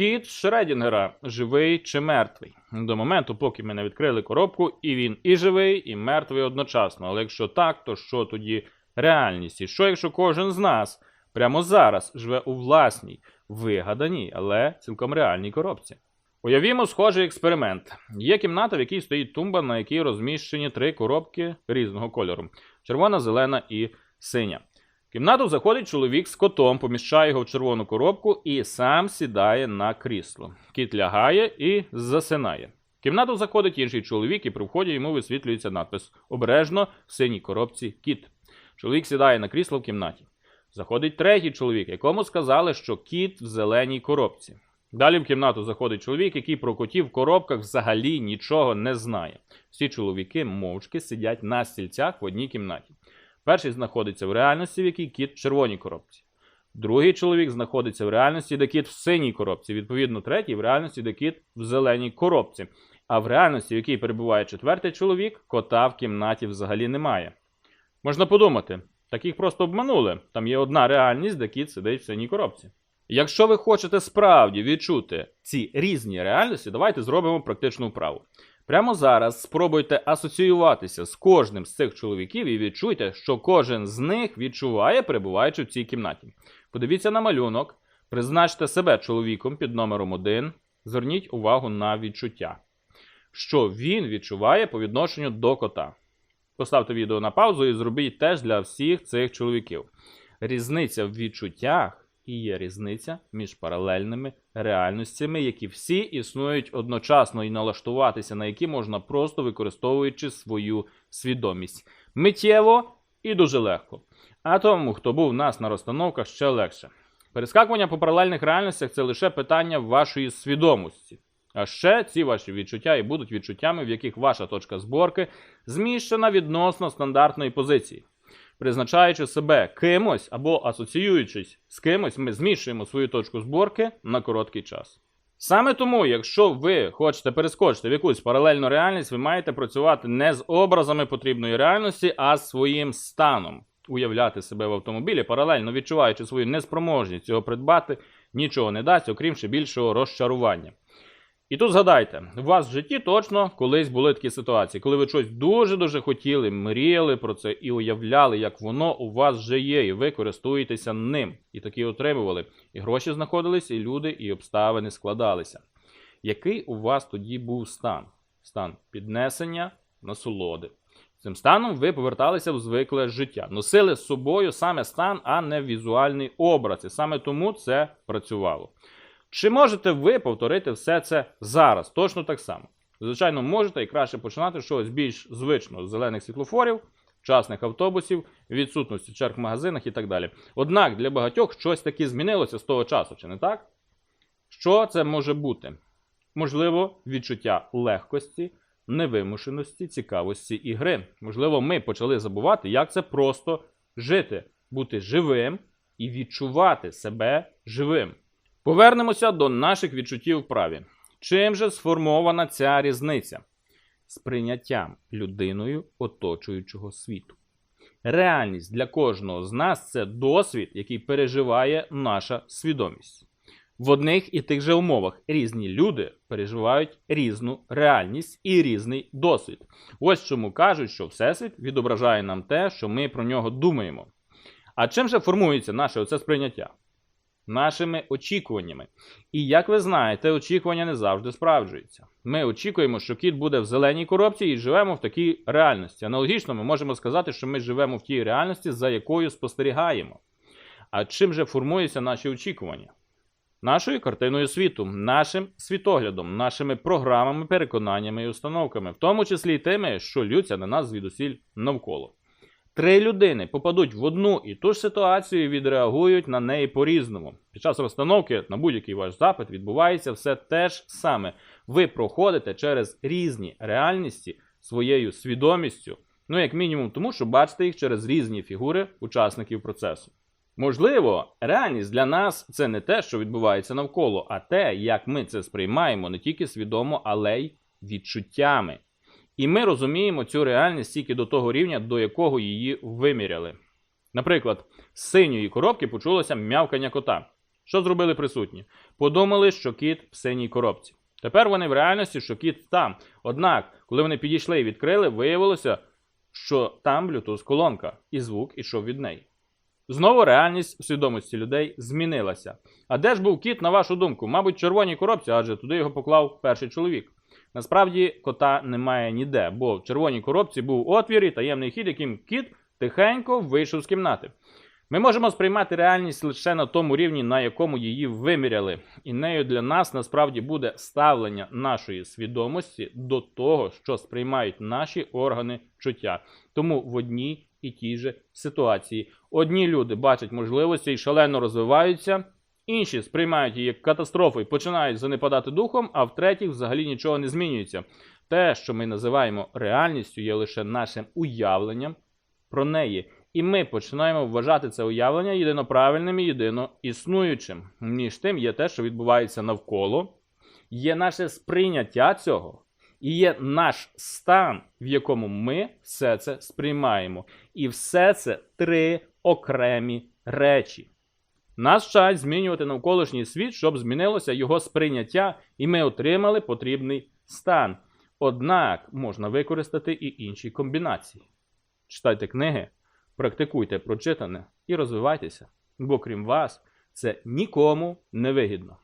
Кіт Шредінгера живий чи мертвий. До моменту, поки ми не відкрили коробку, і він і живий, і мертвий одночасно. Але якщо так, то що тоді реальність? І що якщо кожен з нас прямо зараз живе у власній, вигаданій, але цілком реальній коробці? Уявімо схожий експеримент. Є кімната, в якій стоїть тумба, на якій розміщені три коробки різного кольору: червона, зелена і синя. Кімнату заходить чоловік з котом, поміщає його в червону коробку і сам сідає на крісло. Кіт лягає і засинає. В кімнату заходить інший чоловік, і при вході йому висвітлюється надпис Обережно в синій коробці кіт. Чоловік сідає на крісло в кімнаті. Заходить третій чоловік, якому сказали, що кіт в зеленій коробці. Далі в кімнату заходить чоловік, який про котів в коробках взагалі нічого не знає. Всі чоловіки мовчки сидять на стільцях в одній кімнаті. Перший знаходиться в реальності, в якій кіт в червоній коробці. Другий чоловік знаходиться в реальності, де кіт в синій коробці. Відповідно, третій в реальності, де кіт в зеленій коробці. А в реальності, в якій перебуває четвертий чоловік, кота в кімнаті взагалі немає. Можна подумати, таких просто обманули. Там є одна реальність, де кіт сидить в синій коробці. Якщо ви хочете справді відчути ці різні реальності, давайте зробимо практичну вправу. Прямо зараз спробуйте асоціюватися з кожним з цих чоловіків і відчуйте, що кожен з них відчуває, перебуваючи в цій кімнаті. Подивіться на малюнок, призначте себе чоловіком під номером 1, зверніть увагу на відчуття, що він відчуває по відношенню до кота. Поставте відео на паузу і зробіть теж для всіх цих чоловіків. Різниця в відчуттях і є різниця між паралельними реальностями, які всі існують одночасно і налаштуватися на які можна просто використовуючи свою свідомість. Миттєво і дуже легко. А тому, хто був у нас на розстановках, ще легше. Перескакування по паралельних реальностях це лише питання вашої свідомості. А ще ці ваші відчуття і будуть відчуттями, в яких ваша точка зборки зміщена відносно стандартної позиції. Призначаючи себе кимось або асоціюючись з кимось, ми зміщуємо свою точку зборки на короткий час. Саме тому, якщо ви хочете перескочити в якусь паралельну реальність, ви маєте працювати не з образами потрібної реальності, а з своїм станом. Уявляти себе в автомобілі, паралельно відчуваючи свою неспроможність цього придбати, нічого не дасть, окрім ще більшого розчарування. І тут згадайте, у вас в житті точно колись були такі ситуації, коли ви щось дуже-дуже хотіли, мріяли про це і уявляли, як воно у вас вже є, і ви користуєтеся ним. І такі отримували. І гроші знаходились, і люди, і обставини складалися. Який у вас тоді був стан? Стан піднесення, насолоди. Цим станом ви поверталися в звикле життя, носили з собою саме стан, а не візуальний образ. І саме тому це працювало. Чи можете ви повторити все це зараз? Точно так само. Звичайно, можете і краще починати чогось більш звичного з зелених світлофорів, вчасних автобусів, відсутності черг в магазинах і так далі. Однак для багатьох щось таки змінилося з того часу, чи не так? Що це може бути? Можливо, відчуття легкості, невимушеності, цікавості і гри. Можливо, ми почали забувати, як це просто жити, бути живим і відчувати себе живим. Повернемося до наших відчуттів в праві. Чим же сформована ця різниця? Сприйняттям людиною оточуючого світу. Реальність для кожного з нас це досвід, який переживає наша свідомість. В одних і тих же умовах різні люди переживають різну реальність і різний досвід. Ось чому кажуть, що Всесвіт відображає нам те, що ми про нього думаємо. А чим же формується наше оце сприйняття? Нашими очікуваннями. І як ви знаєте, очікування не завжди справджуються. Ми очікуємо, що кіт буде в зеленій коробці і живемо в такій реальності. Аналогічно, ми можемо сказати, що ми живемо в тій реальності, за якою спостерігаємо. А чим же формуються наші очікування? Нашою картиною світу, нашим світоглядом, нашими програмами, переконаннями і установками, в тому числі й тими, що лються на нас звідусіль навколо. Три людини попадуть в одну і ту ж ситуацію і відреагують на неї по-різному. Під час розстановки на будь-який ваш запит відбувається все те ж саме. Ви проходите через різні реальності своєю свідомістю, ну як мінімум, тому що бачите їх через різні фігури учасників процесу. Можливо, реальність для нас це не те, що відбувається навколо, а те, як ми це сприймаємо не тільки свідомо, але й відчуттями. І ми розуміємо цю реальність тільки до того рівня, до якого її виміряли. Наприклад, з синьої коробки почулося м'явкання кота. Що зробили присутні? Подумали, що кіт в синій коробці. Тепер вони в реальності, що кіт там. Однак, коли вони підійшли і відкрили, виявилося, що там Bluetooth колонка, і звук ішов від неї. Знову реальність в свідомості людей змінилася. А де ж був кіт, на вашу думку? Мабуть, в червоній коробці, адже туди його поклав перший чоловік. Насправді кота немає ніде, бо в червоній коробці був отвір і таємний хід, яким кіт тихенько вийшов з кімнати. Ми можемо сприймати реальність лише на тому рівні, на якому її виміряли. І нею для нас насправді буде ставлення нашої свідомості до того, що сприймають наші органи чуття. Тому в одній і тій же ситуації одні люди бачать можливості і шалено розвиваються, інші сприймають її як катастрофу і починають занепадати духом, а в третіх взагалі нічого не змінюється. Те, що ми називаємо реальністю, є лише нашим уявленням про неї. І ми починаємо вважати це уявлення єдиноправильним і єдино існуючим. Між тим є те, що відбувається навколо, є наше сприйняття цього, і є наш стан, в якому ми все це сприймаємо. І все це три окремі речі. Нас час змінювати навколишній світ, щоб змінилося його сприйняття, і ми отримали потрібний стан. Однак можна використати і інші комбінації. Читайте книги, практикуйте прочитане і розвивайтеся, бо крім вас, це нікому не вигідно.